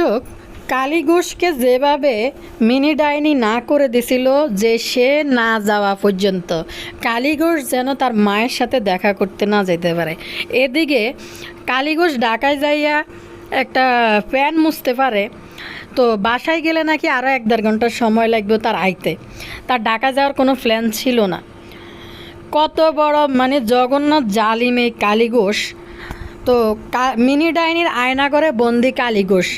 দর্শক, কালী ঘোষকে যেভাবে মিনি ডাইনি না করে দিছিল যে সে না যাওয়া পর্যন্ত। কালী ঘোষ যেন তার মায়ের সাথে দেখা করতে না যেতে পারে। এদিকে কালী ঘোষ ঢাকায় যাইয়া একটা প্যান মুছতে পারে তো বাসায় গেলে নাকি আরও এক দেড় ঘণ্টা সময় লাগবে তার আইতে। তার ঢাকা যাওয়ার কোনো প্ল্যান ছিল না। কত বড় মানে জগন্নাথ জালিম এই তো মিনি ডাইনির আয়না করে বন্দি কালী ঘোষ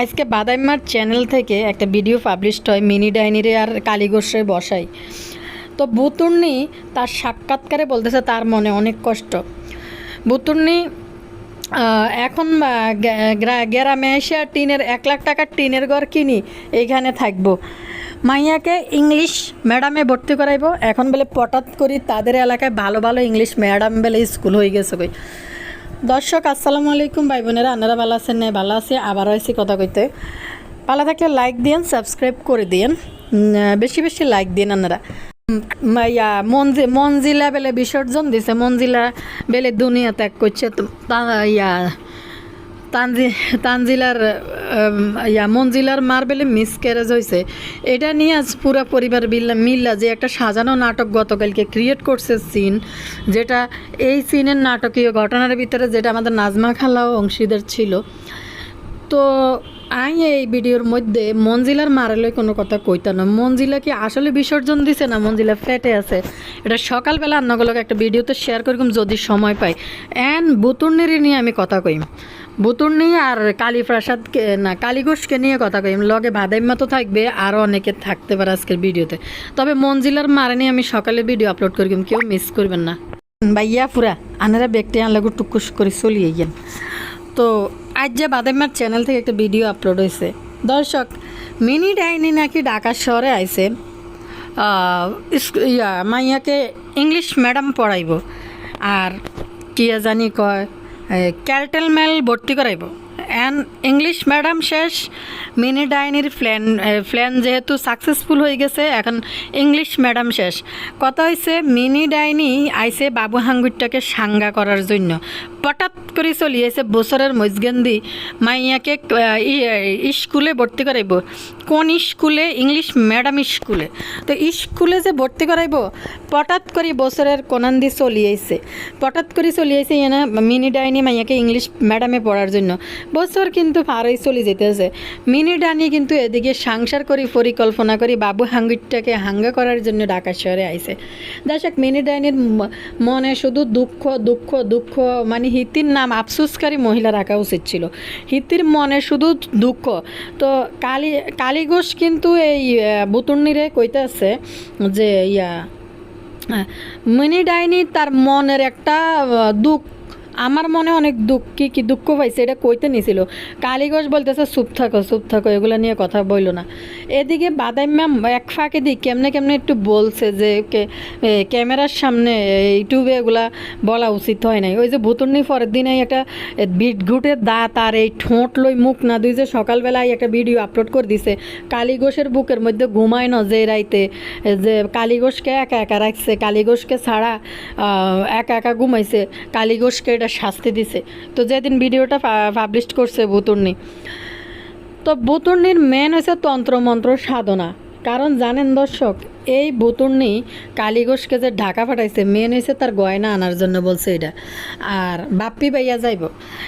আজকে বাদাইমার চ্যানেল থেকে একটা ভিডিও পাবলিশড হয় মিনি ডাইনিরে আর কালী ঘোষে বসাই। তো বুতুর্নি তার সাক্ষাৎকারে বলতেছে তার মনে অনেক কষ্ট। বুতুর্নি এখন গ্রামে এসে টিনের এক লাখ টাকার টিনের ঘর কিনি এইখানে থাকব। মাইয়াকে ইংলিশ ম্যাডামে ভর্তি করাইবো। এখন বলে পটাত করি, তাদের এলাকায় ভালো ভালো ইংলিশ ম্যাডাম বলে স্কুল হয়ে গেছে কই। দর্শক, আসসালামু আলাইকুম ভাই বোনেরা, আপনারা ভালো আছেন না? ভালো আছে আবার আছি কথা কইতে। ভালো থাকলে লাইক দিন সাবস্ক্রাইব করে দিন বেশি বেশি লাইক দিন আপনারা। ইয়া মঞ্জি মঞ্জিলা বেলে বিসর্জন দিছে। মনজিলা বেলে দুনিয়া ত্যাগ করছে। ইয়া তানজি, তানজিলার ইয়া মঞ্জিলার মার বেলে মিসক্যারেজ হয়েছে এটা নিয়ে আজ পুরা পরিবার মিল্লা যে একটা সাজানো নাটক গতকালকে ক্রিয়েট করছে সিন যেটা এই সিনের নাটকীয় ঘটনার ভিতরে যেটা আমাদের নাজমা খালাও অংশীদার ছিল। তো আই এই ভিডিওর মধ্যে মঞ্জিলার মারালে কোনো কথা কইতা না। মঞ্জিলা কি আসলে বিসর্জন দিছে না মঞ্জিলা ফেটে আছে? এটা সকালবেলা অন্যগুলোকে একটা ভিডিওতে শেয়ার করলাম যদি সময় পাই। অ্যান্ড বুতুর্নিরি নিয়ে আমি কথা কইম। বুতুর্নি আর কালীপ্রসাদকে না, কালীঘোষকে নিয়ে কথা কইম লগে ভাদাইম্মা তো থাকবে আরও অনেকে থাকতে পারে আজকের ভিডিওতে। তবে মঞ্জিলার মারে নিয়ে আমি সকালে ভিডিও আপলোড করিম কেউ মিস করবেন না। ভাইয়া পুরা, আনারা ব্যক্তি আনলাগু টুকুস করে চলিয়ে গেন তো, আজ যে বাদামার চ্যানেল থেকে একটা ভিডিও আপলোড হয়েছে। দর্শক, মিনি ডাইনি নাকি ঢাকা শহরে আইসে ইয়া, মাইয়াকে ইংলিশ ম্যাডাম পড়াইব। আর কি জানি কয় ক্যালটেল মেল ভর্তি করাইব। অ্যান্ড ইংলিশ ম্যাডাম শেষ, মিনি ডাইনির প্ল্যান প্ল্যান যেহেতু সাকসেসফুল হয়ে গেছে, এখন ইংলিশ ম্যাডাম শেষ। কথা হয়েছে মিনি ডাইনি আইসে বাবু হাঙ্গুরটাকে সাঙ্গা করার জন্য। হঠাৎ করে চলিয়েছে বছরের মজগেন্দি। মাইয়াকে স্কুলে ভর্তি করাইব। কোন স্কুলে? ইংলিশ ম্যাডাম স্কুলে। তো স্কুলে যে ভর্তি করাইব হঠাৎ করে বছরের কোনান্দি চলি চলিয়েছে হঠাৎ করে চলি চলিয়েছে এনা মিনি ডাইনি মাইয়াকে ইংলিশ ম্যাডামে পড়ার জন্য। বছর কিন্তু পারই চলে যেতেছে। মিনি ডাইনি কিন্তু এদিকে সংসার করি, পরিকল্পনা করি, বাবু হাঙ্গুরটাকে হাঙ্গা করার জন্য ঢাকা শহরে আইছে দর্শক মিনি ডাইনির মনে শুধু দুঃখ দুঃখ দুঃখ মানে হিতির নাম আফসুসকারী মহিলা রাখা উচিত ছিল। হিতির মনে শুধু দুঃখ। তো কালী, কালীঘোষ কিন্তু এই বুতুর্নিরে কইতে আছে যে ইয়া মিনি ডাইনি তার মনের একটা দুঃখ আমার মনে অনেক দুঃখ, কি কি দুঃখ পাইছে, এটা কইতে নিছিল। কালীঘোষ বলতেছে, চুপ থাকো চুপ থাকো, এগুলো নিয়ে কথা বইলো না। এদিকে বাদাম ম্যাম এক ফাঁকে দিক কেমনে কেমনে একটু বলছে যে ক্যামেরার সামনে ইউটিউবে এগুলা বলা উচিত হয় নাই। ওই যে ভুতুর্নি পরের দিনে একটা বিটঘুটের দাঁত আর এই ঠোঁট লই মুখ না দুই যে সকালবেলায় একটা ভিডিও আপলোড করে দিছে, কালীঘোষের বুকের মধ্যে ঘুমায় না যে রাইতে যে কালীঘোষকে একা একা রাখছে, কালীঘোষকে ছাড়া একা একা ঘুমাইছে, কালীঘোষকে এটা শাস্তি দিছে। তো যেদিন ভিডিওটা পাবলিশ করছে বুতুর্নি তো বুতুর্নির মেন হয়েছে তন্ত্রমন্ত্র সাধনা। কারণ জানেন দর্শক এই বুতুর্নি কালীঘোষকে যে ঢাকা পাঠাইছে মেন হয়েছে তার গয়না আনার জন্য বলছে এটা। আর বাপ্পি ভাইয়া যাইব।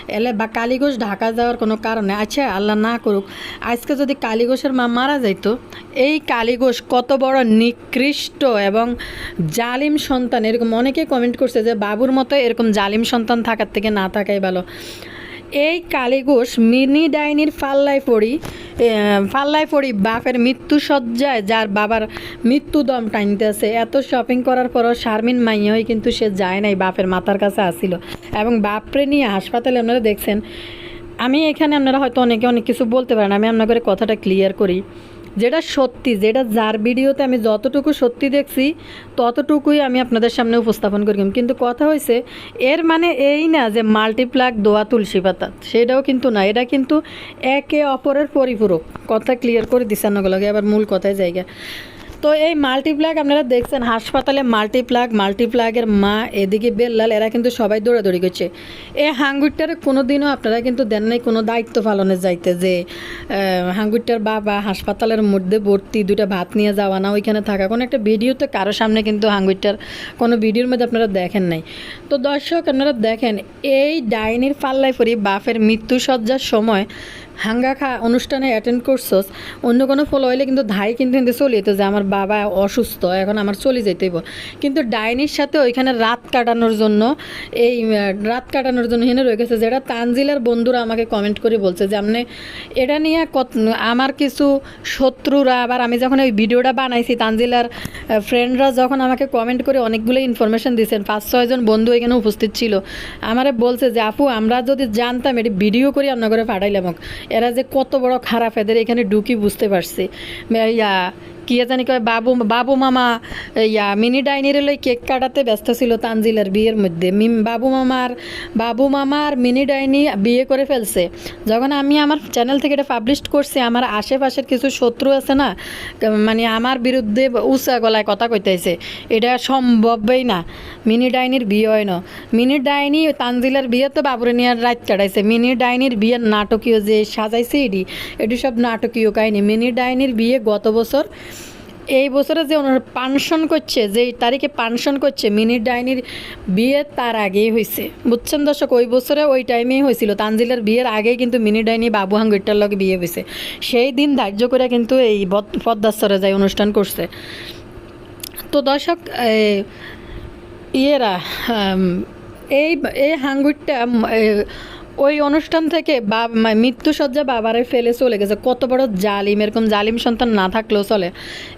এলে বা কালীঘোষ ঢাকা যাওয়ার কোনো কারণে আচ্ছা আল্লাহ না করুক, আজকে যদি কালীঘোষের মা মারা যাইতো, এই কালীঘোষ কত বড় নিকৃষ্ট এবং জালিম সন্তান। এরকম অনেকে কমেন্ট করছে যে, বাবুর মতো এরকম জালিম সন্তান থাকার থেকে না থাকাই ভালো। এই কালীঘোষ মিনি ডাইনির পাল্লায় পড়ি পাল্লায় পড়ি বাপের মৃত্যু সজ্জায় যার বাবার মৃত্যু মৃত্যুদম টানতেছে। এত শপিং করার পরও শারমিন মাইয়াই কিন্তু সে যায় নাই, বাপের মাতার কাছে আসিল। এবং বাপরে নিয়ে হাসপাতালে আপনারা দেখছেন, আমি এখানে আপনারা হয়তো অনেকে অনেক কিছু বলতে পারেন, আমি আপনার করে কথাটা ক্লিয়ার করি। যেটা সত্যি, যেটা যার ভিডিওতে আমি যতটুকু সত্যি দেখছি, ততটুকুই আমি আপনাদের সামনে উপস্থাপন করি। কিন্তু কথা হয়েছে এর মানে এই না যে মাল্টিপ্লাক দোয়া তুলসী পাতা, সেটাও কিন্তু না। এটা কিন্তু একে অপরের পরিপূরক। কথা ক্লিয়ার করে দিচ্ছেন নগুলোকে আবার মূল কথায় জায়গা। তো এই মাল্টিপ্লাগ আপনারা দেখছেন, হাসপাতালে মাল্টিপ্লাগ মাল্টিপ্লাগের মা, এদিকে বেল্লাল, এরা কিন্তু সবাই দৌড়াদৌড়ি করছে। এই হাঙ্গুরটার কোনো দিনও আপনারা কিন্তু দেন নাই কোনো দায়িত্ব পালনে যাইতে যে হাঙ্গুরটার বাবা হাসপাতালের মধ্যে ভর্তি দুটা ভাত নিয়ে যাওয়া না, ওইখানে থাকা। কোনো একটা ভিডিও তো কারও সামনে কিন্তু হাঙ্গুরটার কোনো ভিডিওর মধ্যে আপনারা দেখেন নাই। তো দর্শক, আপনারা দেখেন, এই ডাইনির পাল্লায় পরি বাফের মৃত্যু সজ্জার সময় হাঙ্গা খা অনুষ্ঠানে অ্যাটেন্ড করছস, অন্য কোনো ফলো হইলে কিন্তু ধাই কিন্তু কিন্তু চলে যেত যে আমার বাবা অসুস্থ, এখন আমার চলে যেতেইব কিন্তু ডাইনির সাথে ওইখানে রাত কাটানোর জন্য, এই রাত কাটানোর জন্য এখানে রয়ে গেছে, যেটা তানজিলের বন্ধুরা আমাকে কমেন্ট করে বলছে যে আপনি এটা নিয়ে কত, আমার কিছু শত্রুরা, আবার আমি যখন ওই ভিডিওটা বানাইছি, তানজিলার ফ্রেন্ডরা যখন আমাকে কমেন্ট করে অনেকগুলো ইনফরমেশন দিয়েছেন, পাঁচ ছয়জন বন্ধু এখানে উপস্থিত ছিল আমারে বলছে যে, আপু, আমরা যদি জানতাম, এটি ভিডিও করে আপনার করে পাঠাইলাম। এরা যে কত বড় খারাপ এদের এখানে ঢুকি বুঝতে পারছি। ইয়া কি জানি কয়, বাবু বাবু মামা, ইয়া মিনি ডাইনির লই কেক কাটাতে ব্যস্ত ছিল তানজিলার বিয়ের মধ্যে। বাবু মামার বাবু মামার মিনি ডাইনি বিয়ে করে ফেলছে। যখন আমি আমার চ্যানেল থেকে এটা পাবলিশ করছি, আমার আশেপাশের কিছু শত্রু আছে না মানে আমার বিরুদ্ধে উঁচা গলায় কথা কইতেছে এটা সম্ভবই না। মিনি ডাইনির বিয়ে হয় না। মিনি ডাইনি তানজিলার বিয়ে তো বাবুরে নিয়ে রাত কাটাইছে। মিনি ডাইনির বিয়ের নাটকীয় যে সাজাইছে এটি এটি সব নাটকীয় কাহিনী। মিনি ডাইনির বিয়ে গত বছর এই বছরে যে ওনার পানশন করছে যে তারিখে পানশন করছে, মিনি ডাইনির বিয়ে তার আগেই হয়েছে বুঝছেন দর্শক, ওই বছরে ওই টাইমেই হয়েছিল তানজিলের বিয়ের আগেই কিন্তু মিনি ডাইনি বাবু হাঙ্গুরটার লগে বিয়ে হয়েছে সেই দিন ধার্য করে কিন্তু এই পদ্মাস্তরে যায় অনুষ্ঠান করছে। তো দর্শক ইয়েরা এই এই হাঙ্গুরটা ওই অনুষ্ঠান থেকে মৃত্যুসজ্জা বাবারে ফেলে চলে গেছে। কত বড় জালিম, এরকম জালিম সন্তান না থাকলেও চলে।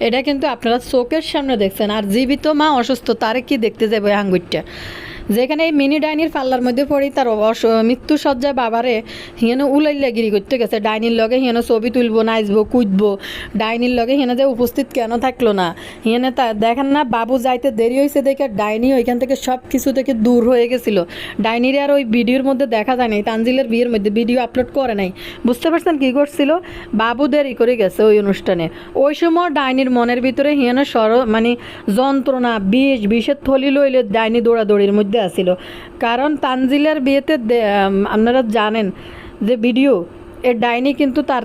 এটা কিন্তু আপনারা চোখের সামনে দেখছেন। আর জীবিত মা অসুস্থ, তারে কি দেখতে যাবে ওই হাঙ্গুরটা যেখানে এই মিনি ডাইনির পাল্লার মধ্যে পড়ি তার অস- মৃত্যুসজ্জা বাবারে হিয়েন উলাইলা গিরি করতে গেছে। ডাইনির লগে হিয়েন ছবি তুলবো, নাচবো, কুদবো। ডাইনির লগে হিয়েনে যে উপস্থিত কেন থাকল না? হিয়েনে তা দেখেন না, বাবু যাইতে দেরি হয়েছে দেখে ডাইনি ওইখান থেকে সব কিছু থেকে দূর হয়ে গেছিল। ডাইনির আর ওই ভিডিওর মধ্যে দেখা যায় নাই, তানজিলের বিয়ের মধ্যে ভিডিও আপলোড করে নাই। বুঝতে পারছেন কী করছিল? বাবু দেরি করে গেছে ওই অনুষ্ঠানে। ওই সময় ডাইনির মনের ভিতরে হিয়েন সর মানে যন্ত্রণা, বিষ, বিষের থলি লইলে ডাইনি দৌড়াদৌড়ির মধ্যে আসিল। কারণ তানজিলের বিয়েতে আপনারা জানেন যে ভিডিও এ ডাইনি কিন্তু তার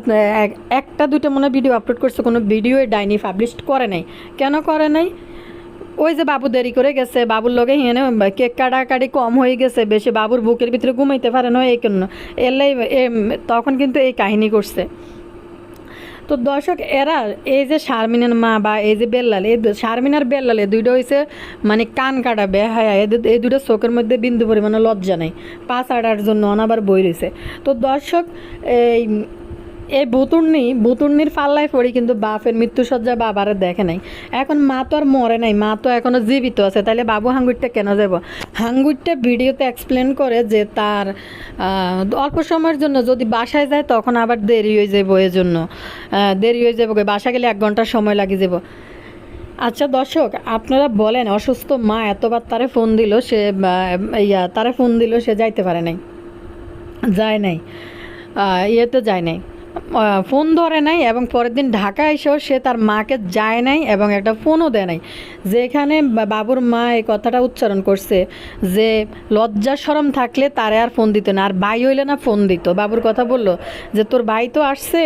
একটা দুটো মনে ভিডিও আপলোড করছে, কোনো ভিডিও এ ডাইনি পাবলিশ করে নাই। কেন করে নাই? ওই যে বাবু দেরি করে গেছে, বাবুর লগে হিনে কেক কাটাকাটি কম হয়ে গেছে, বেশি বাবুর বুকের ভিতরে ঘুমাইতে পারে না, এই জন্য এলাই তখন কিন্তু এই কাহিনী করছে। তো দর্শক, এরা এই যে শারমিনের মা বা এই যে বেল্লাল, এই শারমিন আর বেল্লাল, এই দুইটা হয়েছে মানে কান কাটা বেহায়া এদের এই দুটো চোখের মধ্যে বিন্দু পরিমাণে লজ্জা নেই। পাঁচ আটার জন্য অনাবার বই রয়েছে তো দর্শক, এই এই বুতুর্নি, বুতুর্নির পাল্লায় পড়ি কিন্তু বাপের মৃত্যুসজ্জা বাবারে দেখে নাই। এখন মা তো আর মরে নাই, মা তো এখনও জীবিত আছে তাহলে বাবু হাঙ্গুরটা কেন যাব হাঙ্গুরটা ভিডিওতে এক্সপ্লেন করে যে তার অল্প সময়ের জন্য যদি বাসায় যায় তখন আবার দেরি হয়ে যাব এর জন্য দেরি হয়ে যাব বাসা গেলে এক ঘণ্টা সময় লাগে যাব। আচ্ছা দর্শক, আপনারা বলেন, অসুস্থ মা এতবার তারে ফোন দিল, সে ইয়া, তারে ফোন দিল, সে যাইতে পারে নাই? যায় নাই। ইয়েতে যায় নাই। ফোন ধরে নাই এবং পরের দিন ঢাকা এসেও সে তার মাকে যায় নাই এবং একটা ফোনও দেয় নাই। যেখানে বাবুর মা এই কথাটা উচ্চারণ করছে যে, লজ্জা সরম থাকলে তারে আর ফোন দিত না, আর ভাই হইলে না ফোন দিত। বাবুর কথা বলল যে, তোর ভাই তো আসছে,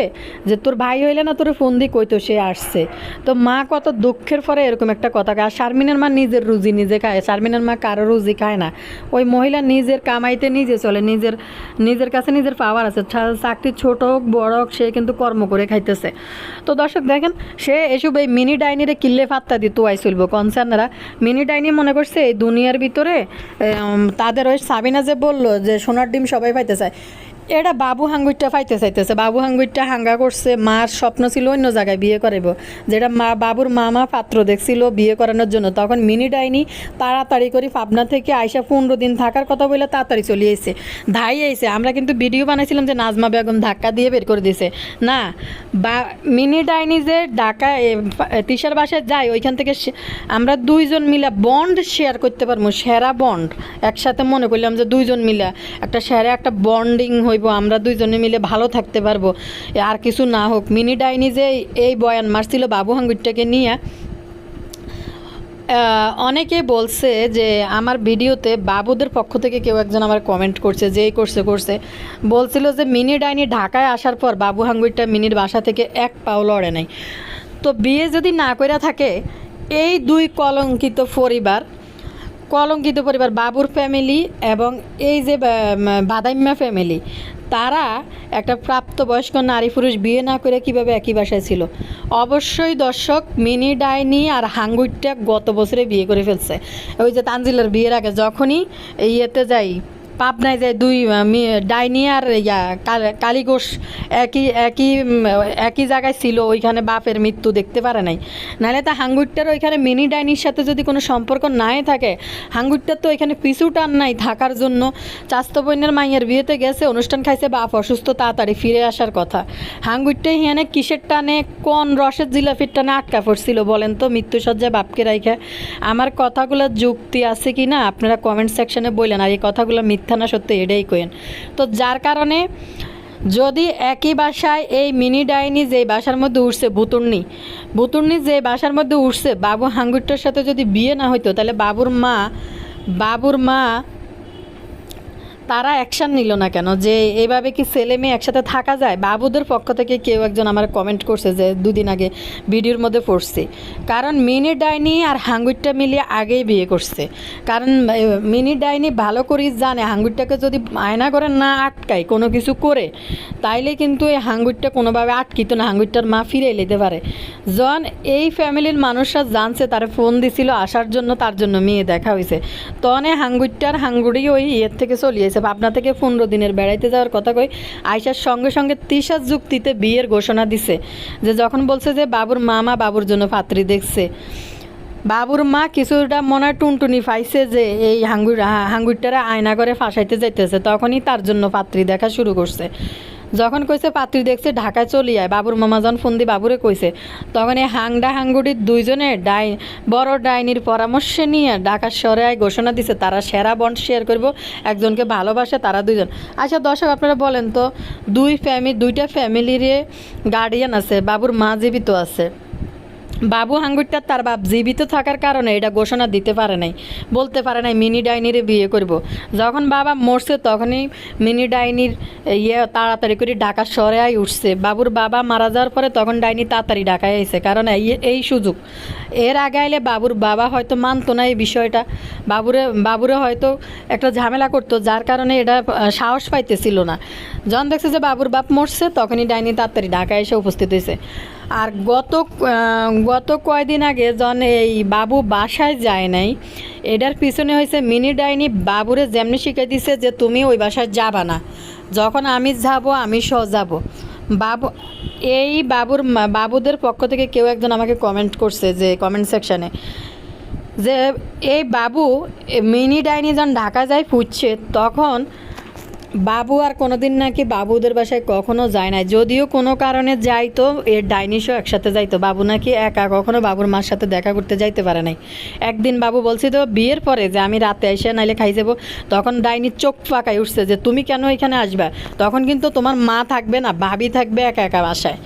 যে তোর ভাই হইলে না তোর ফোন দি কইতো সে আসছে? তো মা কত দুঃখের পরে এরকম একটা কথা আর শারমিনের মা নিজের রুজি নিজে খায়, শারমিনের মা কারও রুজি খায় না। ওই মহিলা নিজের কামাইতে নিজে চলে, নিজের নিজের কাছে নিজের পাওয়ার আছে। চাকরি ছোট হোক, বড় হোক সে কিন্তু কর্ম করে খাইতেছে। তো দর্শক দেখেন, সে এসব এই মিনি ডাইনিরে কিল্লে ফাত্তা দিত আই চলব। কনসার্নারা মিনি ডাইনি মনে করছে এই দুনিয়ার ভিতরে তাদের ওই সাবিনা যে বলল যে সোনার ডিম সবাই পাইতে চায়। এটা বাবু হাঙ্গুইটা পাইতে চাইতেছে। বাবু হাঙ্গুইটা হাঙ্গা করছে, মার স্বপ্ন ছিল অন্য জায়গায় বিয়ে করাইব। যেটা মা, বাবুর মামা পাত্র দেখছিল বিয়ে করানোর জন্য। তখন মিনি ডাইনি তাড়াতাড়ি করে পাবনা থেকে আইসা পনেরো দিন থাকার কথা বলে তাড়াতাড়ি চলে এসেছে ধাই আইসে আমরা কিন্তু ভিডিও বানাইছিলাম যে নাজমা বেগম ধাক্কা দিয়ে বের করে দিয়েছে না, বা, মিনি ডাইনি যে ঢাকা তিশার বাসায় যাই ওইখান থেকে আমরা দুইজন মিলা বন্ড শেয়ার করতে পারব, সেরা বন্ড। একসাথে মনে করলাম যে দুইজন মিলা একটা সেরা একটা বন্ডিং হয়ে হইব, আমরা দুইজনে মিলে ভালো থাকতে পারব। আর কিছু না হোক, মিনি ডাইনি যে এই বয়ান মারছিল বাবু হাঙ্গুরটাকে নিয়ে অনেকে বলছে যে আমার ভিডিওতে বাবুদের পক্ষ থেকে কেউ একজন আমার কমেন্ট করছে যেই করছে করছে। বলছিল যে মিনি ডাইনি ঢাকায় আসার পর বাবু হাঙ্গুরটা মিনির বাসা থেকে এক পাও লড়ে নাই। তো বিয়ে যদি না কইরা থাকে, এই দুই কলঙ্কিত পরিবার কলঙ্কিত পরিবার, বাবুর ফ্যামিলি এবং এই যে বাদাইম্মা ফ্যামিলি তারা একটা প্রাপ্তবয়স্ক নারী পুরুষ বিয়ে না করে কীভাবে একই বাসায় ছিল? অবশ্যই দর্শক, মিনি ডাইনি আর হাঙ্গুইটা গত বছরে বিয়ে করে ফেলছে। ওই যে তানজিলার বিয়ের আগে যখনই ইয়েতে যাই পাবনায় যে দুই আহ, মি- ডাইনি আর ইয়া কাল- কালীঘোষ একই একই একই জায়গায় ছিল ওইখানে বাপের মৃত্যু দেখতে পারে নাই। নাহলে তা হাঙ্গুরটার ওইখানে মিনি ডাইনির সাথে যদি কোনো সম্পর্ক নাই থাকে হাঙ্গুরটার তো ওইখানে পিছু টান নাই থাকার জন্য। চাস্ত বোনের মাইয়ের বিয়েতে গেছে অনুষ্ঠান খাইছে বাপ অসুস্থ তাড়াতাড়ি ফিরে আসার কথা। হাঙ্গুরটাই হিয়ানে কিসের টানে কোন রসের জিলাপির টানে আটকা পড়ছিল বলেন তো মৃত্যুসজ্জায় বাপকে রাইখা। আমার কথাগুলোর যুক্তি আছে কি না আপনারা কমেন্ট সেকশনে বললেন আর এই কথাগুলো মিথ্যা না, সত্যি এটাই কোয়েন তো যার কারণে যদি একই বাসায় এই মিনি ডাইনি যে বাসার মধ্যে উঠছে বুতুর্নি বুতুর্নি যে বাসার মধ্যে উঠছে, বাবু হাঙ্গুরটার সাথে যদি বিয়ে না হইতো, তাহলে বাবুর মা বাবুর মা তারা অ্যাকশান নিল না কেন? যে এভাবে কি ছেলে মেয়ে একসাথে থাকা যায়? বাবুদের পক্ষ থেকে কেউ একজন আমার কমেন্ট করছে যে, দুদিন আগে ভিডিওর মধ্যে পড়ছি। কারণ মিনি ডাইনি আর হাঙ্গুরটা মিলিয়ে আগেই বিয়ে করছে। কারণ মিনি ডাইনি ভালো করেই জানে হাঙ্গুরটাকে যদি আয়না করে না আটকায়, কোনো কিছু করে, তাইলে কিন্তু এই হাঙ্গুরটা কোনোভাবে আটকিত না হাঙ্গুরটার মা ফিরে নিতে পারে। জন, এই ফ্যামিলির মানুষরা জানছে, তারা ফোন দিছিল, আসার জন্য তার জন্য মেয়ে দেখা হয়েছে। তনে হাঙ্গুরটার হাঙ্গুড়ি ওই ইয়ের থেকে চলিয়েছে পাবনা থেকে পনেরো দিনের বেড়াইতে যাওয়ার কথা কই আয়সার সঙ্গে সঙ্গে তৃষার যুক্তিতে বিয়ের ঘোষণা দিছে, যে যখন বলছে যে বাবুর মামা বাবুর জন্য পাত্রী দেখছে। বাবুর মা কিছুটা মনে টুনটুনি পাইছে যে এই হাঙ্গুর হাঙ্গুরটারা আয়না করে ফাঁসাইতে যাইতেছে, তখনই তার জন্য পাত্রী দেখা শুরু করছে। যখন কইছে, পাত্রী দেখছে, ঢাকায় চলি আয়। বাবুর মামা যখন ফোন দিয়ে বাবুরে কইছে, তখন এই হাংডা হাঙ্গুড়ির দুইজনে ডাই, বড় ডাইনির পরামর্শে নিয়ে ঢাকার শহরে আয় ঘোষণা দিছে, তারা সেরা বন্ড শেয়ার করব, একজনকে ভালোবাসে তারা দুইজন। আচ্ছা দর্শক, আপনারা বলেন তো, দুই ফ্যামিলি দুইটা ফ্যামিলির গার্ডিয়ান আছে, বাবুর মা জীবিত আছে। বাবু হাঙ্গুরটা তার বাপ জীবিত থাকার কারণে এটা ঘোষণা দিতে পারে নাই। বলতে পারে নাই মিনি ডাইনিরে বিয়ে করব। যখন বাবা মরছে তখনই মিনি ডাইনির ইয়ে তাড়াতাড়ি করে ঢাকা শহরে আই উঠছে। বাবুর বাবা মারা যাওয়ার পরে তখন ডাইনি তাড়াতাড়ি ঢাকায় আইছে। কারণ এই এই সুযোগ। এর আগে আইলে বাবুর বাবা হয়তো মানতো না এই বিষয়টা। বাবুরে বাবুরে হয়তো একটা ঝামেলা করতো, যার কারণে এটা সাহস পাইতেছিল না। যখন দেখছে যে বাবুর বাপ মরছে, তখনই ডাইনি তাড়াতাড়ি ঢাকায় এসে উপস্থিত হয়েছে আর গত গত কয়দিন আগে যখন এই বাবু বাসায় যায় নাই, এটার পিছনে হয়েছে মিনি ডাইনি, বাবুরে যেমনি শিখে দিছে যে তুমি ওই বাসায় যাবা না। যখন আমি যাব, আমি সহ যাব। বাবু, এই বাবুর বাবুদের পক্ষ থেকে কেউ একজন আমাকে কমেন্ট করছে যে কমেন্ট সেকশানে যে এই বাবু মিনি ডাইনি যখন ঢাকা যায় ফুটছে তখন বাবু আর কোনোদিন নাকি বাবুদের বাসায় কখনো যায় না যদিও কোনো কারণে যাইতো, এর ডাইনিশও একসাথে যাইতো। বাবু নাকি একা, কখনো বাবুর মার সাথে দেখা করতে যাইতে পারে নাই। একদিন বাবু বলছি তো বিয়ের পরে যে আমি রাতে এসে নাইলে খাই যাব। তখন ডাইনির চোখ ফাঁকায় উঠছে যে, তুমি কেন এখানে আসবা? তখন কিন্তু তোমার মা থাকবে না, ভাবি থাকবে একা একা বাসায়।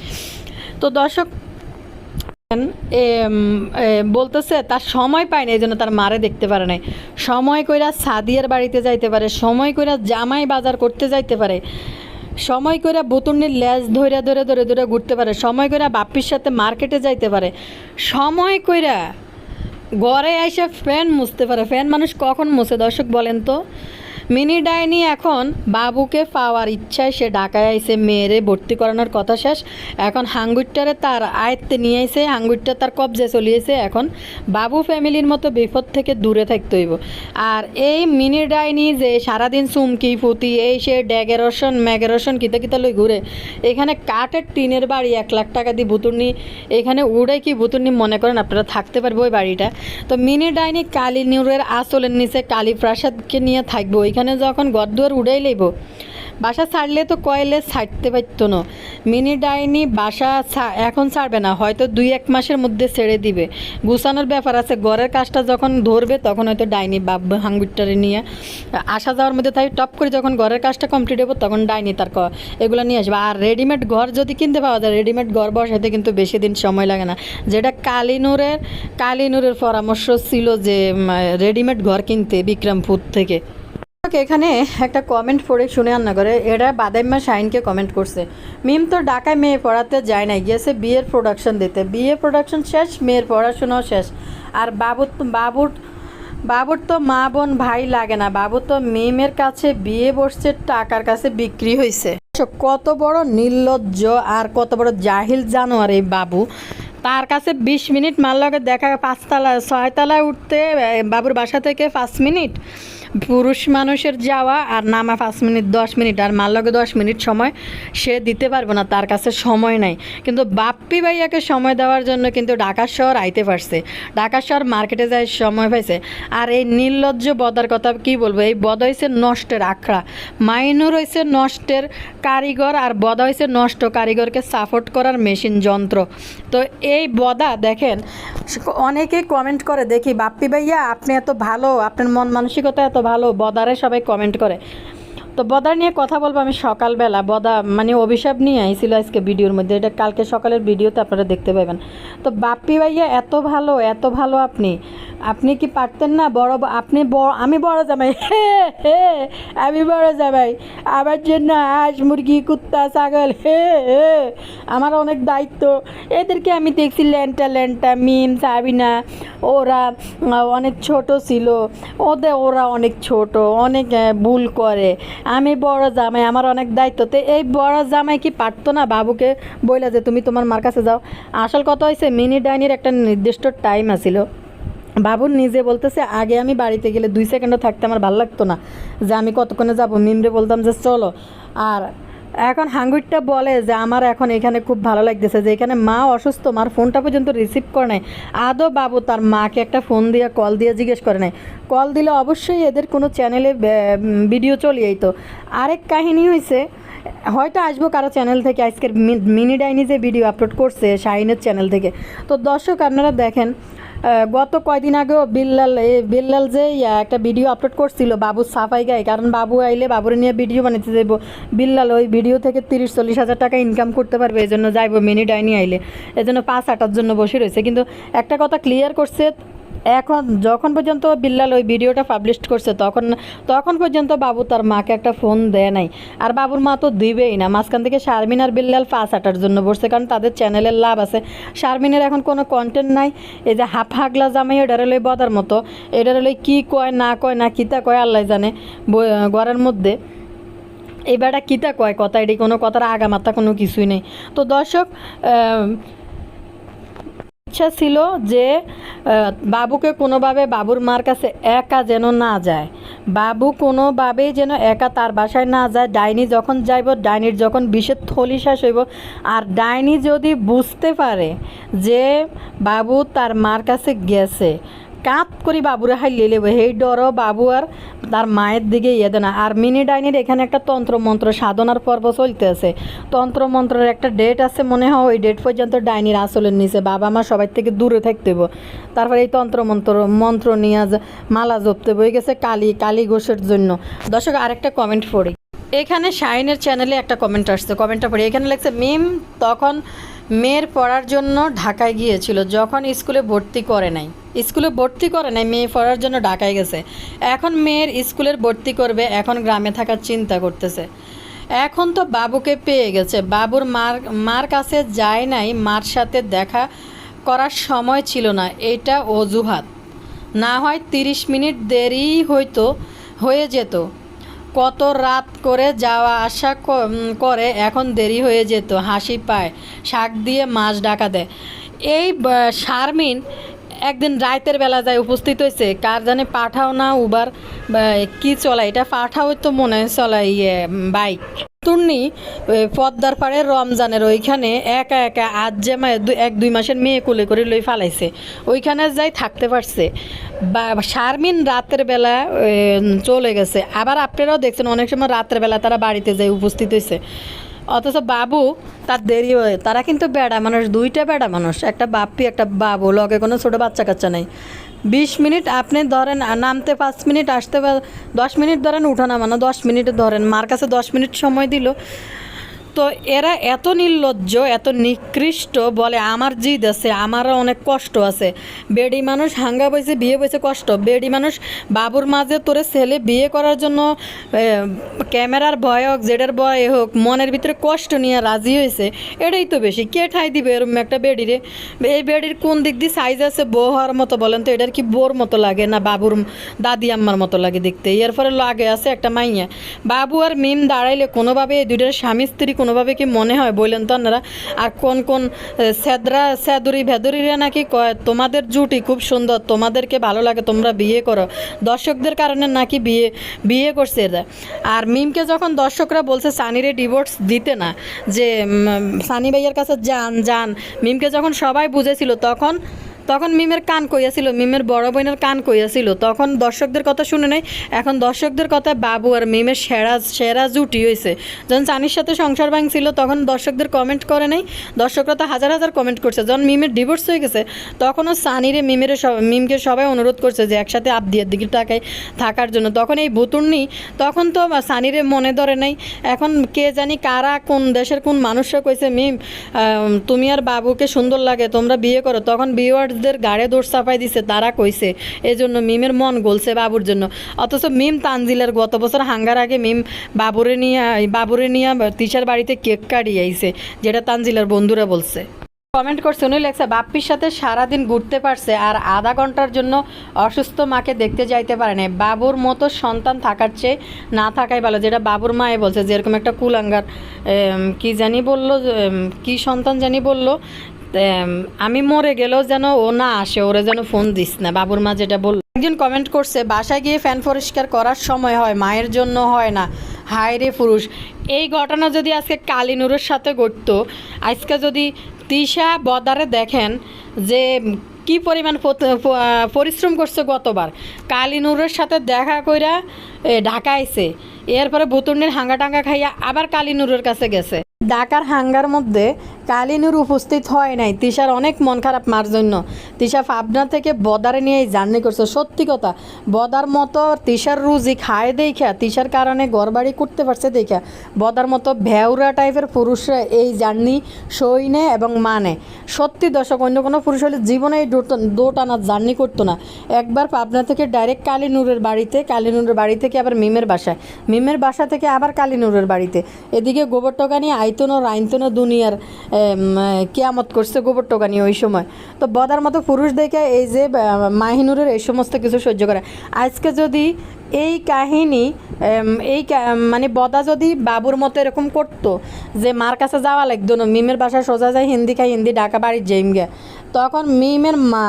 তো দর্শক বলতেছে তার সময় পায় না এই জন্য তার মারে দেখতে পারে নাই। সময় কইরা সাদিয়ার বাড়িতে যাইতে পারে, সময় কইরা জামাই বাজার করতে যাইতে পারে, সময় কইরা বুতুর্নির লেজ ধরে ধরে ধরে ধরে ঘুরতে পারে, সময় কইরা বাপ্পির সাথে মার্কেটে যাইতে পারে, সময় কইরা ঘরে এসে ফ্যান মুছতে পারে। ফ্যান মানুষ কখন মুছে? দর্শক, বলেন তো মিনি ডাইনি এখন বাবুকে পাওয়ার ইচ্ছায় সে ঢাকায় আইসে মেয়েরে ভর্তি করানোর কথা শেষ। এখন হাঙ্গুরটারে তার আয়ত্তে নিয়ে আইসে হাঙ্গুরটা তার কবজায় চলিয়েছে এখন বাবু ফ্যামিলির মতো বিপদ থেকে দূরে থাকতে হইব। আর এই মিনি ডাইনি যে সারাদিন চুমকি, ফুতি, এই সে ড্যাগেরসন ম্যাগেরসন কিতা কিতা লই ঘুরে, এখানে কাঠের টিনের বাড়ি এক লাখ টাকা দিয়ে ভুতুর্নি এখানে উড়ে কি ভুতুর্নি মনে করেন আপনারা থাকতে পারব ওই বাড়িটা। তো মিনি ডাইনি কালী নিউরের আসলের নিচে কালী প্রাসাদকে নিয়ে থাকব ওইখানে যখন গদ্দুয়ার উড়াই লইব, বাসা ছাড়লে তো কয়েলে ছাড়তে পারতো না। মিনি ডাইনি বাসা এখন ছাড়বে না, হয়তো দুই এক মাসের মধ্যে ছেড়ে দিবে। গুছানোর ব্যাপার আছে, ঘরের কাজটা যখন ধরবে, তখন হয়তো ডাইনি বাপ হাঙ্গুরটারে নিয়ে আসা যাওয়ার মধ্যে তাই টপ করে যখন ঘরের কাজটা কমপ্লিট হব, তখন ডাইনি তার এগুলো নিয়ে আসবে। আর রেডিমেড ঘর যদি কিনতে পাওয়া যায়, রেডিমেড ঘর বসাতে কিন্তু বেশি দিন সময় লাগে না। যেটা কালিনুরের কালিনুরের পরামর্শ ছিল যে রেডিমেড ঘর কিনতে বিক্রমপুর থেকে। এখানে একটা কমেন্ট পড়ে শুনে আন্না করে। এরা বাদাইম্মা শাইনকে কমেন্ট করছে। মিম তো ঢাকায় মেয়ে পড়াতে যায় না গিয়েছে বিয়ের প্রোডাকশন দিতে। বিয়ে প্রোডাকশন শেষ, মেয়ের পড়াশোনাও শেষ। আর বাবুর বাবুর বাবুর তো মা বোন ভাই লাগে না। বাবু তো মিমের কাছে বিয়ে বসছে, টাকার কাছে বিক্রি হয়েছে কত বড় নির্লজ্জ আর কত বড় জাহিল জানোয়ার এই বাবু। তার কাছে বিশ মিনিট মারলকে দেখা পাঁচতলা, ছয়তলায় উঠতে বাবুর বাসা থেকে পাঁচ মিনিট। পুরুষ মানুষের যাওয়া আর নামা পাঁচ মিনিট, দশ মিনিট আর মারলকে দশ মিনিট সময় সে দিতে পারবে না, তার কাছে সময় নাই। কিন্তু বাপ্পি ভাইয়াকে সময় দেওয়ার জন্য কিন্তু ঢাকা শহর আইতে পারছে। ঢাকা শহর মার্কেটে যায় সময় পাইছে। আর এই নির্লজ্জ বদার কথা কি বলব? এই বদ হয়েছে নষ্টের আখড়া। মাইনুর হয়েছে নষ্টের কারিগর আর বদা হয়েছে নষ্ট কারিগরকে সাপোর্ট করার মেশিন যন্ত্র। তো এই বদা দেখেন অনেকে কমেন্ট করে, দেখি বাপ্পি ভাইয়া, আপনি এত ভালো, আপনার মন মানসিকতা এত ভালো, বদারে সবাই কমেন্ট করে। তো বদার নিয়ে কথা বলব আমি সকালবেলা। বদা মানে অভিশাপ নিয়ে আইছিল আজকে ভিডিওর মধ্যে। এটা কালকে সকালের ভিডিওতে আপনারা দেখতে পাবেন। তো বাপ্পি ভাইয়া, এত ভালো এত ভালো আপনি। আপনি কি পারতেন না বড় আপনি বড় আমি বড় জামাই। হে হে, আমি বড় জামাই। আমার জন্য হাঁস, মুরগি, কুত্তা, ছাগল, হে হে, আমার অনেক দায়িত্ব। এদেরকে আমি দেখছি ল্যান্টা ল্যান্টা মিম, সাবিনা। ওরা অনেক ছোট ছিল। ওদের ওরা অনেক ছোট, অনেক ভুল করে। আমি বড় জামাই, আমার অনেক দায়িত্ব। তো এই বড় জামাই কি পারতো না বাবুকে বইলা যে তুমি তোমার মার কাছে যাও? আসল কথা হয়েছে মিনি ডাইনির একটা নির্দিষ্ট টাইম আছিল। বাবুর নিজে বলতেছে, আগে আমি বাড়িতে গেলে দুই সেকেন্ডও থাকতে আমার ভালো লাগতো না। যে আমি কতক্ষণে যাব? মিমরে বলতাম যে, চলো। আর এখন হাঙ্গুরটা বলে যে আমার এখন এখানে খুব ভালো লাগতেছে যে এখানে মা অসুস্থ, মার ফোনটা পর্যন্ত রিসিভ করে নাই। আদৌ বাবু তার মাকে একটা ফোন দিয়ে কল দিয়ে জিজ্ঞেস করে নাই। কল দিলে অবশ্যই এদের কোনো চ্যানেলে ভিডিও চলে তো। আরেক কাহিনী হয়েছে হয়তো আসব কারও চ্যানেল থেকে, আজকের মিনি ডাইনি যে ভিডিও আপলোড করছে, শাহিনের চ্যানেল থেকে। তো দর্শক, আপনারা দেখেন গত কয়দিন আগেও বিল্লাল বিল্লাল যে একটা ভিডিও আপলোড করছিল বাবু সাফাই গায়ে, কারণ বাবু আইলে বাবুরে নিয়ে ভিডিও বানাতে যাইব। বিল্লাল ওই ভিডিও থেকে তিরিশ, চল্লিশ হাজার টাকা ইনকাম করতে পারবে এই জন্য যাইব মিনি ডাইনি আইলে। এই জন্য পাঁচ আটার জন্য বসে রয়েছে। কিন্তু একটা কথা ক্লিয়ার করছে এখন যখন পর্যন্ত বিল্লাল ওই ভিডিওটা পাবলিশ করছে, তখন তখন পর্যন্ত বাবু তার মাকে একটা ফোন দেয় নাই। আর বাবুর মা তো দিবেই না। মাঝখান থেকে শারমিন আর বিল্লাল পাঁচ আটার জন্য বসছে, কারণ তাদের চ্যানেলের লাভ আছে। শারমিনের এখন কোনো কন্টেন্ট নাই। এই যে হাফ হাগলা জামাই এটার লই বদার মতো। এটার লই কী কয়, না কয়, না কিতা কয়, আল্লাহ জানে। ঘরের মধ্যে। এই বেটা কিতা কয়, কথা এটি কোনো কথার আগামাতা কোনো কিছুই নেই। তো দর্শক ইচ্ছা ছিল যে বাবুকে কোনোভাবে বাবুর মার কাছে একা যেন না যায়। বাবু কোনোভাবেই যেন একা তার বাসায় না যায়। ডাইনি যখন যাইব, ডাইনির যখন বিষের থলি শেষ হইব। আর ডাইনি যদি বুঝতে পারে যে বাবু তার মার কাছে গেছে কাঁপ করি বাবুরে হাই লেব। সেই ডর বাবু আর তার মায়ের দিকে ইয়ে দেয় না আর মিনি ডাইনির এখানে একটা তন্ত্র মন্ত্র সাধনার পর্ব চলতে আছে তন্ত্র মন্ত্রের একটা ডেট আছে মনে হয়, ওই ডেট পর্যন্ত ডাইনির আসলের নিচে। বাবা মা সবাই থেকে দূরে থাকতে হইব। তারপরে এই তন্ত্র মন্ত্র নিয়ে মালা জপতে বই গেছে কালী কালী ঘোষের জন্য। দর্শক, আরেকটা কমেন্ট পড়ি। এখানে শাইনের চ্যানেলে একটা কমেন্ট আসছে। কমেন্টটা পড়ি। এখানে লেখছে, মিম, তখন মেয়ের পড়ার জন্য ঢাকায় গিয়েছিল, যখন স্কুলে ভর্তি করে নাই। স্কুলে ভর্তি করে নাই, মেয়ে পড়ার জন্য ঢাকায় গেছে। এখন মেয়ের স্কুলের ভর্তি করবে, এখন গ্রামে থাকার চিন্তা করতেছে। এখন তো বাবুকে পেয়ে গেছে। বাবুর মার মার কাছে যায় নাই, মার সাথে দেখা করার সময় ছিল না, এটা অজুহাত। না হয় তিরিশ মিনিট দেরি হয়তো হয়ে যেত। কত রাত করে যাওয়া আসা করে এখন দেরি হয়ে যেত, হাসি পায়, শাক দিয়ে মাছ ডাকা দেয়। এই শারমিন একদিন রাতের বেলা যায় উপস্থিত হয়েছে, কার জানে পাঠাও না উবার কি চলা, এটা পাঠাও তো মনে হয় চলা ইয়ে বাইক। তুর্নি পদ্মার পাড়ের রমজানের ওইখানে একা একা আজ যে এক দুই মাসের মেয়ে কোলে করে লই ফালাইছে, ওইখানে যাই থাকতে পারছে। বা শারমিন রাতের বেলা চলে গেছে। আবার আপনারাও দেখছেন, অনেক সময় রাতের বেলা তারা বাড়িতে যাই উপস্থিত হয়েছে অথচ বাবু, তার দেরি হয়। তারা কিন্তু বেড়া মানুষ, দুইটা বেড়া মানুষ, একটা বাপ্পি, একটা বাবু, লগে কোনো ছোটো বাচ্চা কাচ্চা নেই। বিশ মিনিট আপনি ধরেন নামতে পাঁচ মিনিট, আসতে দশ মিনিট ধরেন উঠা নামানো দশ মিনিটে ধরেন। মার কাছে দশ মিনিট সময় দিল। তো এরা এত নির্লজ্জ, এত নিকৃষ্ট বলে আমার জিদ আছে, আমারও অনেক কষ্ট আছে। বেডি মানুষ হাঙ্গা বইছে, বিয়ে বইছে কষ্ট। বেডি মানুষ বাবুর মাঝে তোরে ছেলে বিয়ে করার জন্য ক্যামেরার ভয় হোক, জেডের ভয় হোক, মনের ভিতরে কষ্ট নিয়ে রাজি হয়েছে, এটাই তো বেশি। কে ঠাই দিবে এরকম একটা বেডিরে এই বেডির কোন দিক দিয়ে সাইজ আছে, বউ হওয়ার মতো বলেন তো, এটার কি বোর মতো লাগে না বাবুর দাদি আম্মার মতো লাগে দেখতে? এর ফলে লাগে আছে একটা মাইয়া। বাবু আর মিম দাঁড়াইলে কোনোভাবে এই দুইটার স্বামী স্ত্রী কোনোভাবে কি মনে হয় বললেন তো আপনারা? আর কোন কোন স্যাদরা, স্যাদুরি, ভেদুরিরা নাকি কয়, তোমাদের জুটি খুব সুন্দর, তোমাদেরকে ভালো লাগে, তোমরা বিয়ে করো। দর্শকদের কারণে নাকি বিয়ে বিয়ে করছে এরা। আর মিমকে যখন দর্শকরা বলছে, সানিরে ডিভোর্স দিতে না, যে সানি ভাইয়ের কাছে যান যান। মিমকে যখন সবাই বুঝেছিল, তখন তখন মিমের কান কইয়াছিল, মিমের বড় বোনের কান কইয়াছিল। তখন দর্শকদের কথা শুনে নাই, এখন দর্শকদের কথা বাবু আর মিমের সেরা সেরা জুটি হয়েছে যখন সানির সাথে সংসার ভাঙছিল, তখন দর্শকদের কমেন্ট করে নাই, দর্শকরা তো হাজার হাজার কমেন্ট করছে। যখন মিমের ডিভোর্স হয়ে গেছে, তখনও সানিরে মিমের সব, মিমকে সবাই অনুরোধ করছে যে একসাথে আবদিয়ার দিকে টাকায় থাকার জন্য। তখন এই ভুতুর্নি তখন তো সানিরে মনে ধরে নাই। এখন কে জানি কারা, কোন দেশের কোন মানুষরা কইছে, মিম তুমি আর বাবুকে সুন্দর লাগে, তোমরা বিয়ে করো। তখন ভিউয়ার্সদের গাড়ে দোষ চাপাই দিছে, তারা কইছে এই জন্য মিমের মন গলছে বাবুর জন্য। অথচ মিম তানজিলের গত বছর হাঙ্গার আগে মিম বাবুরে নিয়ে বাবুরে নিয়ে তিশার বাড়িতে কেক কাটিয়ে আইছে, যেটা তানজিলের বন্ধুরা বলছে। কমেন্ট করছে উনি লেখছে, বাপ্পির সাথে সারাদিন ঘুরতে পারছে আর আধা ঘণ্টার জন্য অসুস্থ মাকে দেখতে যাইতে পারে না বাবুর মতো সন্তান থাকার চেয়ে না থাকাই ভালো। যেটা বাবুর মায়ে বলছে যেরকম একটা কুলাঙ্গার কি জানি বলল কি সন্তান জানি বলল আমি মরে গেলেও যেন ও না আসে, ওরে যেন ফোন দিস না, বাবুর মা যেটা বলল। একজন কমেন্ট করছে, বাসায় গিয়ে ফ্যান পরিষ্কার করার সময় হয়, মায়ের জন্য হয় না। হায় রে পুরুষ, এই ঘটনা যদি আজকে কালিনুরের সাথে ঘটতো, আজকে যদি তিশা বদারে দেখেন যে কি পরিমাণ পরিশ্রম করছে গতবার, কালিনুরের সাথে দেখা কইরা ঢাকা আইছে, এরপরে ভুতুর্নির হাঙ্গা টাঙ্গা খাইয়া আবার কালিনুরের কাছে গেছে। ঢাকার হাঙ্গার মধ্যে কালিনুর উপস্থিত হয় নাই। তিশার অনেক মন খারাপ মার জন্য। তিশা পাবনা থেকে বদারে নিয়ে জার্নি করছে। সত্যি কথা, বদার মতো তিশার রুজি খায় দেখা তিশার কারণে ঘরবাড়ি করতে পারছে দেখা বদার মতো ভেউরা টাইপের পুরুষরা এই জার্নি সই এবং মানে। সত্যি দর্শক, অন্য কোনো পুরুষ হলে জীবনে এই দোটানা জার্নি করতো না। একবার পাবনা থেকে ডাইরেক্ট কালীনুরের বাড়িতে, কালীনুরের বাড়ি থেকে আবার মিমের বাসায়। মিমের বাসা থেকে আবার কালীনুরের বাড়িতে। এদিকে গোবর টোকা নিয়ে আইতনো রাইতনো দুনিয়ার কেয়ামত করছে গোবর টোকা নিয়ে ওই সময়। তো বদার মতো পুরুষ দেখে এই যে মাহিনুরের এই সমস্ত কিছু সহ্য করে। আজকে যদি এই কাহিনী এই মানে বদা যদি বাবুর মতো এরকম করতো, যে মার কাছে যাওয়া লাগতো না, মিমের বাসায় সোজা যায়, হিন্দি খাই হিন্দি ঢাকা বাড়ির জেমগে তখন মিমের মা,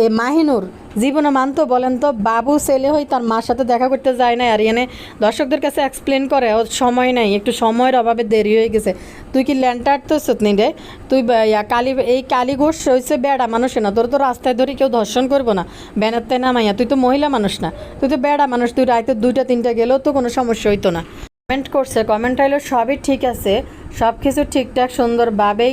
এ, মাহিনুর জীবনে মানতো বলেন তো, বাবু ছেলে হই তার মার সাথে দেখা করতে যায় না আর এনে দর্শকদের কাছে এক্সপ্লেন করে ওর সময় নাই, একটু সময়ের অভাবে দেরি হয়ে গেছে। তুই কি ল্যান্টার তো নি রে? তুই কালী, এই কালী ঘোষ হয়েছে বেড়া মানুষ না, তোর তো রাস্তায় ধরে কেউ ধর্ষণ করব না। ব্যানারতে নামাইয়া, তুই তো মহিলা মানুষ না। তুই তো বেড়া মানুষ, তুই রাইতে দুইটা, তিনটা গেলেও তো কোনো সমস্যা হইতো না। কমেন্ট করছে কমেন্ট হইল, সবই ঠিক আছে সব কিছু ঠিকঠাক, সুন্দরভাবেই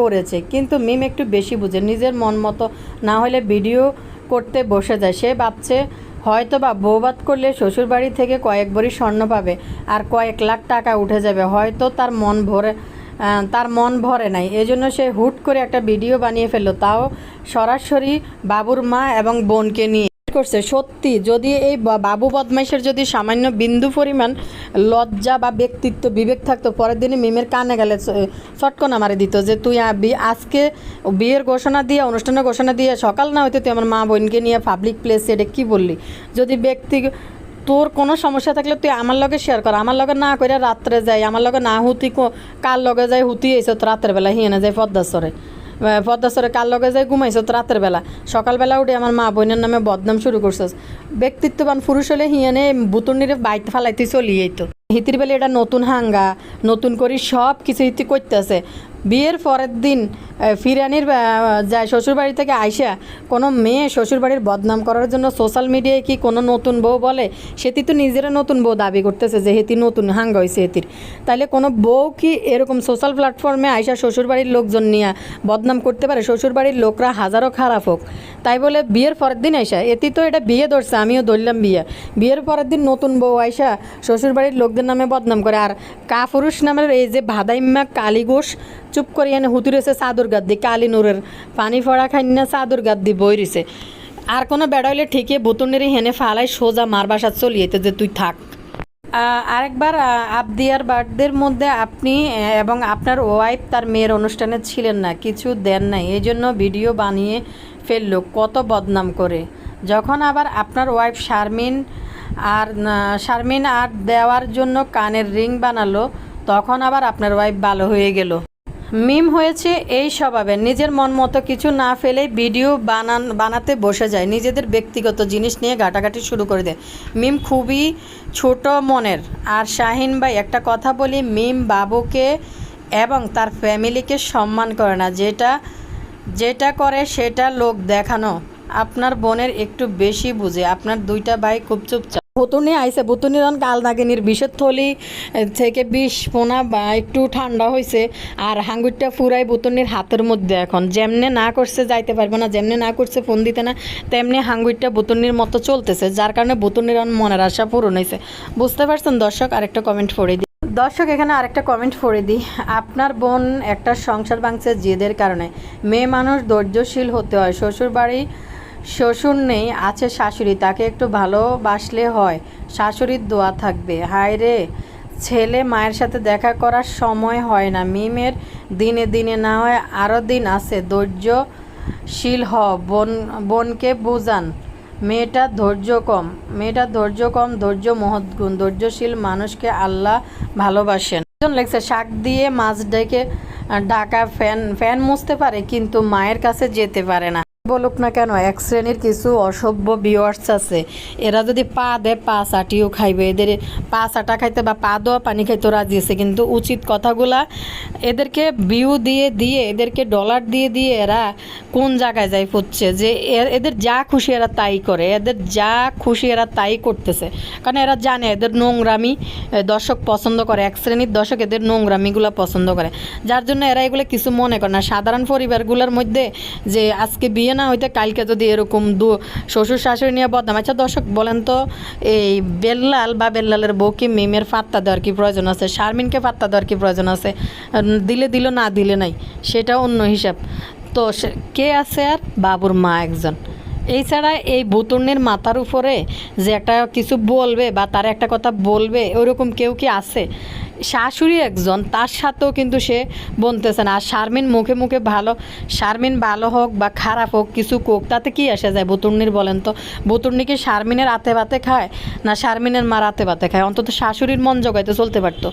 করেছে। কিন্তু মিম একটু বেশি বুঝে, নিজের মন মতো না হলে ভিডিও করতে বসে যায়। সে ভাবছে হয়তো বা বৌবাদ করলে শ্বশুরবাড়ি থেকে কয়েক ভরি স্বর্ণ পাবে আর কয়েক লাখ টাকা উঠে যাবে। হয়তো তার মন ভরে তার মন ভরে নাই। এজন্য সে হুট করে একটা ভিডিও বানিয়ে ফেলল। তাও সরাসরি বাবুর মা এবং বোনকে নিয়ে। করছে, সত্যি, যদি এই বাবু বদমাইশের যদি সামান্য বিন্দু পরিমাণ লজ্জা বা ব্যক্তিত্ব, বিবেক থাকতো, পরের দিনে মিমের কানে গেলে চটকনা মারে দিত যে, তুই আজকে বিয়ের ঘোষণা দিয়ে, অনুষ্ঠানের ঘোষণা দিয়ে, সকাল না হইতে তুই আমার মা বোনকে নিয়ে পাবলিক প্লেসে এটা কী বললি? যদি ব্যক্তি তোর কোনো সমস্যা থাকলে তুই আমার লগে শেয়ার কর, আমার লগে না করে রাত্রে যাই, আমার লগে না হুতি কার লগে যাই হুতি এসে তো রাত্রের হিয়ে না যায় পদ্মাসরে পদ্মাসরে কার লগে যাই ঘুমাইছ রাতের বেলা। সকালবেলা উঠে আমার মা বোনের নামে বদনাম শুরু করছস। ব্যক্তিত্ববান পুরুষ হলে হিয়ানে বুতুনির বাইতে ফালাইতে চলিয়েই তো হিতির বেলা এটা নতুন হাঙ্গা, নতুন করে সব কিছু হিতি করতেছে। বিয়ের পরের দিন ফিরানির যায় শ্বশুরবাড়ি থেকে আইসা কোনো মেয়ে শ্বশুরবাড়ির বদনাম করার জন্য সোশ্যাল মিডিয়ায় কি কোনো নতুন বউ বলে? সেটি তো নিজেরা নতুন বউ দাবি করতেছে যে হেতি নতুন হাঙ্গা হয়েছে হেতির। তাইলে কোনো বউ কি এরকম সোশ্যাল প্ল্যাটফর্মে আইসা শ্বশুরবাড়ির লোকজন নিয়ে বদনাম করতে পারে? শ্বশুরবাড়ির লোকরা হাজারো খারাপ হোক। তাই বলে বিয়ের পরের দিন আইসা, এটি তো এটা বিয়ে ধরছে, আমিও ধরলাম বিয়ে। বিয়ের পরের দিন নতুন বউ আইসা শ্বশুরবাড়ির লোকদের নামে বদনাম করে। আর কাপুরুষ নামের এই যে ভাদাইম্মা কালীঘোষ চুপ করে, এনে হুতুরেছে চাদর গাদ দি, কালী নূরের পানি ফড়া খাই না, চাদর গাদ দি বই রইছে। আর কোনো বেড়া হইলে ঠিকই বুতুনের হেনে ফালাই সোজা মার বাসা চলিয়েতে যে তুই থাক। আরেকবার আবদিয়ার বার্থডের মধ্যে আপনি এবং আপনার ওয়াইফ তার মেয়ের অনুষ্ঠানে ছিলেন না, কিছু দেন নাই। এই জন্য ভিডিও বানিয়ে ফেলল কত বদনাম করে। যখন আবার আপনার ওয়াইফ শারমিন আর শারমিন আর দেওয়ার জন্য কানের রিং বানালো, তখন আবার আপনার ওয়াইফ ভালো হয়ে গেল। মিম হয়েছে এই স্বভাবে। নিজের মন মতো কিছু না ফেলে ভিডিও বানান, বানাতে বসে যায়। নিজেদের ব্যক্তিগত জিনিস নিয়ে ঘাটাঘাটি শুরু করে দেয়। মিম খুবই ছোট মনের। আর শাহিন ভাই, একটা কথা বলি, মিম বাবুকে এবং তার ফ্যামিলিকে সম্মান করে না। যেটা যেটা করে সেটা লোক দেখানো। আপনার বোনের একটু বেশি বুঝে। আপনার দুইটা ভাই খুব চুপচাপ। ভুতুনি আইসে ভুতুনির অন কালনাগিনীর বিষের থলি থেকে বিষ, পোনা বা একটু ঠান্ডা হয়েছে আর হাঙ্গুরটা ফুরাই ভুতুনির হাতের মধ্যে এখন। যেমনে না করছে যাইতে পারবে না, যেমনে না করছে ফোন দিতে না, তেমনি হাঙ্গুরটা বুতুনির মতো চলতেছে, যার কারণে বুতুনির অন মনের আশা পূরণ হয়েছে বুঝতে পারছেন দর্শক? আরেকটা কমেন্ট পড়ে দিই। দর্শক, এখানে আরেকটা কমেন্ট পড়ে দিই। আপনার বোন একটা সংসার ভাঙছে জেদের কারণে। মেয়ে মানুষ ধৈর্যশীল হতে হয়। শ্বশুর বাড়ি শ্বশুর নেই, আছে শাশুড়ি, তাকে একটু ভালোবাসলে হয়। শাশুড়ির দোয়া থাকবে। হায় রে, ছেলে মায়ের সাথে দেখা করার সময় হয় না। মিমের দিনে দিনে না হয় আরও দিন আছে। ধৈর্যশীল হ, বোন, বোনকে বুঝান। মেয়েটা ধৈর্য কম, মেয়েটা ধৈর্য কম, ধৈর্য মহৎ গুণ। ধৈর্যশীল মানুষকে আল্লাহ ভালোবাসেন। একজন লেগছে শাক দিয়ে মাছ ডেকে ঢাকা ফ্যান ফ্যান মুছতে পারে, কিন্তু মায়ের কাছে যেতে পারে না। বলুক না কেন, এক শ্রেণির কিছু অসভ্য বিওয়ার্স আছে। এরা যদি পা দেয়, পা চাটিও খাইবে। এদের পা চাটা খাইতে বা পা দেওয়া পানি খাইতে রাজি আছে, কিন্তু উচিত কথাগুলা এদেরকে ভিউ দিয়ে দিয়ে, এদেরকে ডলার দিয়ে দিয়ে এরা কোন জায়গায় যায় ফুটছে? যে এদের যা খুশি এরা তাই করে, এদের যা খুশি এরা তাই করতেছে। কারণ এরা জানে এদের নোংরামি দর্শক পছন্দ করে, এক শ্রেণির দর্শক এদের নোংরামিগুলো পছন্দ করে। যার জন্য এরা এগুলো কিছু মনে করে না। সাধারণ পরিবারগুলোর মধ্যে যে আজকে বিয়ে না হইতে কালকে যদি এরকম দু শ্বশুর শাশুড়ি নিয়ে বদনাম। আচ্ছা দর্শক, বলেন তো, এই বেল্লাল বা বেল্লালের বউ কি মিমের পাত্তা দেওয়ার কি প্রয়োজন আছে? শারমিনকে পাত্তা দেওয়ার কি প্রয়োজন আছে? দিলে দিল, না দিলে নাই, সেটা অন্য হিসাব। তো কে আছে আর? বাবুর মা একজন। এই ছাড়া এই বুতুর্নির মাথার উপরে যে একটা কিছু বলবে বা তার একটা কথা বলবে, ওরকম কেউ কি আছে? শাশুড়ি একজন, তার সাথেও কিন্তু সে বলতেছে না। আর শারমিন মুখে মুখে ভালো, শারমিন ভালো হোক বা খারাপ হোক, কিছু কোক, তাতে কী আসে যায়? বুতুর্নির বলেন তো বুতুর্নি কি শারমিনের আতে বাতে খায় না শারমিনের মা রাতে বাতে খায়? অন্তত শাশুড়ির মন জগাইতে চলতে পারতো।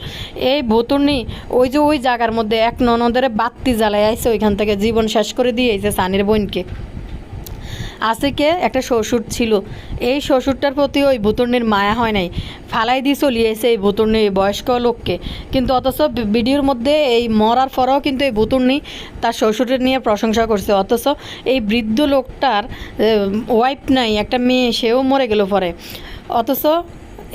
এই ভুতুর্নি ওই যে ওই জায়গার মধ্যে এক ননদের বাত্তি জ্বালাই আইছে, ওইখান থেকে জীবন শেষ করে দিয়ে দিয়েছে সানির বোনকে। আসিকে একটা শ্বশুর ছিল। এই শ্বশুরটার প্রতি ওই ভুতুর্নির মায়া হয় নাই। ফালাই দিয়ে চলিয়েছে এই ভুতুর্নি বয়স্ক লোককে। কিন্তু অথচ ভিডিওর মধ্যে এই মরার পরেও কিন্তু এই ভুতুর্নি তার শ্বশুরের নিয়ে প্রশংসা করছে। অথচ এই বৃদ্ধ লোকটার ওয়াইফ নাই, একটা মেয়ে, সেও মরে গেল পরে। অথচ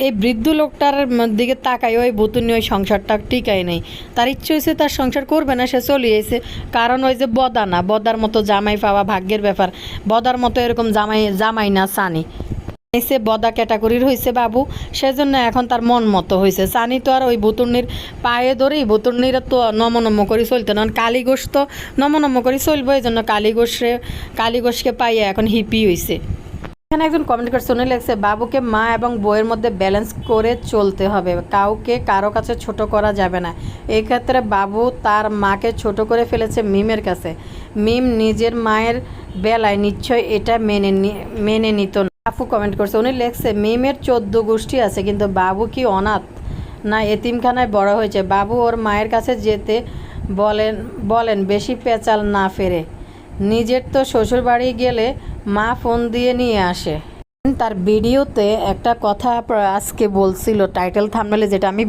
এই বৃদ্ধ লোকটার দিকে তাকাই ওই বুতুনি ওই সংসারটা টিকাই নেই। তার ইচ্ছে হয়েছে তার সংসার করবে না, সে চলিয়েছে কারণ ওই যে বদা না, বদার মতো জামাই পাওয়া ভাগ্যের ব্যাপার। বদার মতো এরকম জামাই জামাই না সানি। সে বদা ক্যাটাগরির হয়েছে বাবু, সেজন্য এখন তার মন মতো হয়েছে সানি তো আর ওই বুতুর্নির পায়ে ধরেই বুতুর্নির তো নমনম করে চলতে না। কালীঘোষ তো নমনম করে চলবো এই জন্য কালীঘোষে কালীঘোষকে পাইয়ে এখন হিপি হয়েছে এখানে একজন কমেন্ট করে শুনে লেগছে বাবুকে মা এবং বইয়ের মধ্যে ব্যালেন্স করে চলতে হবে। কাউকে কারও কাছে ছোট করা যাবে না। এই ক্ষেত্রে বাবু তার মাকে ছোট করে ফেলেছে মিমের কাছে। মিম নিজের মায়ের বেলায় নিশ্চয় এটা মেনে মেনে নিত না। আপু কমেন্ট করছে, উনি লেখছে, মিমের চোদ্দ গোষ্ঠী আছে, কিন্তু বাবু কি অনাথ? না, এতিমখানায় বড় হয়েছে। বাবু ওর মায়ের কাছে যেতে বলেন বলেন, বেশি পেঁচাল না ফেরে। নিজের তো শ্বশুর বাড়ি গেলে মা ফোন দিয়ে নিয়ে আসে। তার ভিডিওতে একটা কথা আজকে বলছিল টাইটেল থামলে যেটা আমি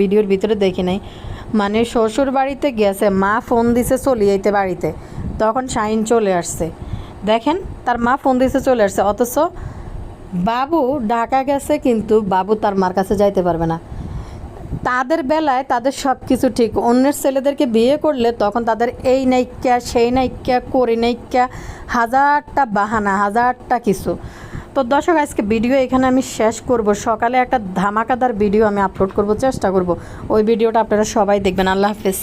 ভিডিওর ভিতরে দেখি নাই। মানে শ্বশুর বাড়িতে গেছে, মা ফোন দিছে চলে যেতে বাড়িতে। তখন শাইন চলে আসছে। দেখেন, তার মা ফোন দিছে চলে আসছে। অথচ বাবু ঢাকা গেছে কিন্তু বাবু তার মার কাছে যাইতে পারবে না। তাদের বেলায় তাদের সব কিছু ঠিক। অন্যের ছেলেদেরকে বিয়ে করলে তখন তাদের এই নাইক্যা, সেই নাইক্যা, করে নাইকা হাজারটা বাহানা, হাজারটা কিছু। তো দর্শক, আজকে ভিডিও এখানে আমি শেষ করব। সকালে একটা ধামাকাদার ভিডিও আমি আপলোড করব, চেষ্টা করব। ওই ভিডিওটা আপনারা সবাই দেখবেন। আল্লাহ হাফেজ।